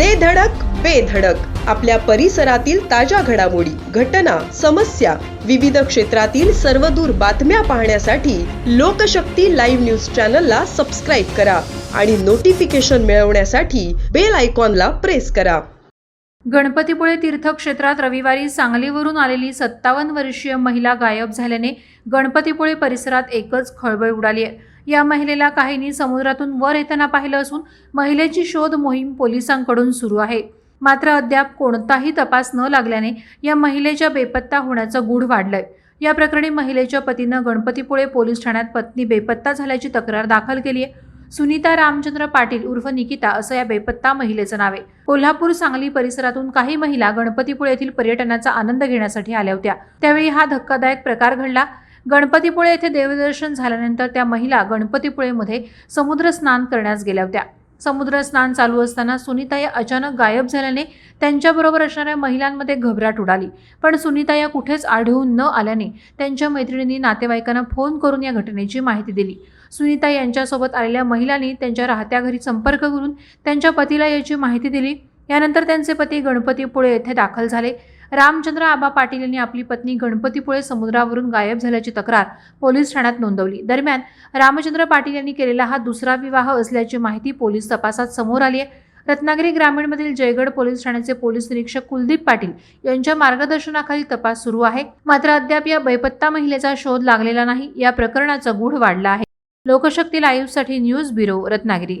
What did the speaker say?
दे धडक बेधडक आपल्या परिसरातील ताज्या घडामोडी घटना समस्या विविध क्षेत्रातील सर्वदूर बातम्या पाहण्यासाठी लोकशक्ती लाईव्ह न्यूज चॅनलला सबस्क्राईब करा आणि नोटिफिकेशन मिळवण्यासाठी बेल आयकॉनला प्रेस करा. गणपतीपुळे तीर्थक्षेत्रात रविवारी सांगलीवरून आलेली सत्तावन्न वर्षीय महिला गायब झाल्याने गणपतीपुळे परिसरात एकच खळबळ उडाली आहे. या महिलेला काहींनी समुद्रातून वर येताना पाहिलं असून महिलेची शोध मोहीम पोलिसांकडून सुरू आहे. मात्र अद्याप कोणताही तपास न लागल्याने या महिलेच्या बेपत्ता होण्याचं गूढ वाढलंय. या प्रकरणी महिलेच्या पतीनं गणपतीपुळे पोलीस ठाण्यात पत्नी बेपत्ता झाल्याची तक्रार दाखल केली आहे सुनीता रामचंद्र पाटील उर्फ निकिता असं या बेपत्ता महिलेचं नाव आहे. कोल्हापूर सांगली परिसरातून काही महिला गणपतीपुळे येथील पर्यटनाचा आनंद घेण्यासाठी आल्या होत्या. त्यावेळी हा धक्कादायक प्रकार घडला. गणपतीपुळे येथे देवदर्शन झाल्यानंतर त्या महिला गणपतीपुळेमध्ये समुद्र स्नान करण्यास गेल्या होत्या. समुद्र स्नान चालू असताना सुनीता या अचानक गायब झाल्याने त्यांच्याबरोबर असणाऱ्या महिलांमध्ये घबराट उडाली. पण सुनीता या कुठेच आढळून न आल्याने त्यांच्या मैत्रिणींनी नातेवाईकांना फोन करून या घटनेची माहिती दिली. सुनीता यांच्यासोबत आलेल्या महिलांनी त्यांच्या राहत्या घरी संपर्क करून त्यांच्या पतीला याची माहिती दिली. यानंतर त्यांचे पती गणपतीपुळे येथे दाखल झाले. रामचंद्र आबा पाटील यांनी आपली पत्नी गणपतीपुळे समुद्रावरून गायब झाल्याची तक्रार पोलीस ठाण्यात नोंदवली. दरम्यान रामचंद्र पाटील यांनी केलेला हा दुसरा विवाह असल्याची माहिती पोलीस तपासात समोर आली आहे. रत्नागिरी ग्रामीणमधील जयगड पोलीस ठाण्याचे पोलीस निरीक्षक कुलदीप पाटील यांच्या मार्गदर्शनाखाली तपास सुरू आहे. मात्र अद्याप या बेपत्ता महिलेचा शोध लागलेला नाही. या प्रकरणाचा गूढ वाढला आहे. लोकशक्ती लाईव्हसाठी न्यूज ब्युरो रत्नागिरी.